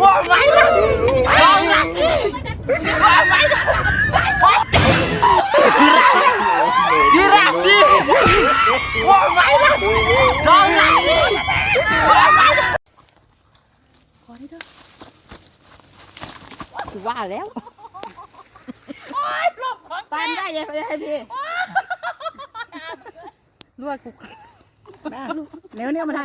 ว่าไหมล่ะลองละสิว่าไหมล่ะกีราสิว่าไหมล่ะลองละสิว่าไหมล่ะกูว่าแล้วตายไม่ได้ยังไงพี่นวดกู เร็วเนี่ยมาทา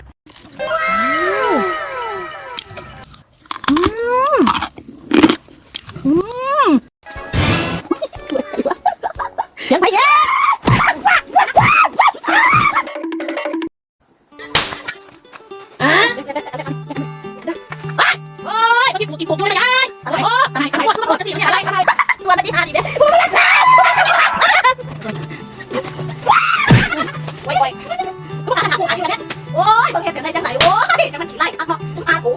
กินปูกินปูกินไม่ได้โอ้ยตายตายตัวจะสีไม่อะไรอะไรตัวนาทีหาดีเด้โอ้ยโอ้ยกูหาหาหาอยู่เนี่ยโอ้ยบางทีกันได้จังไหนโอ้ยมันฉีไล่ข้างนอกอากู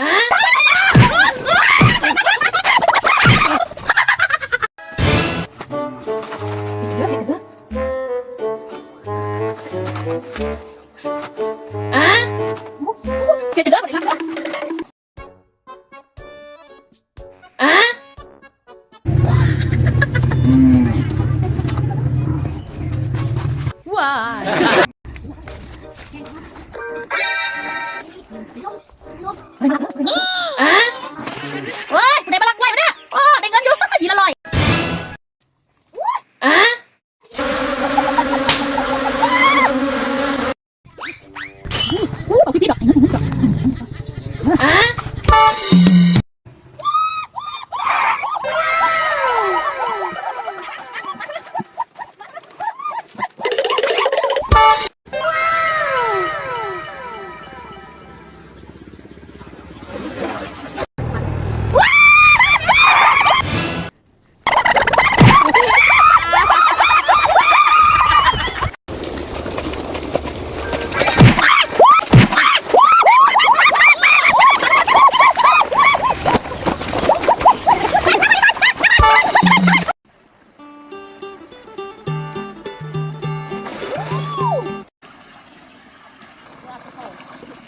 เ啊？はい。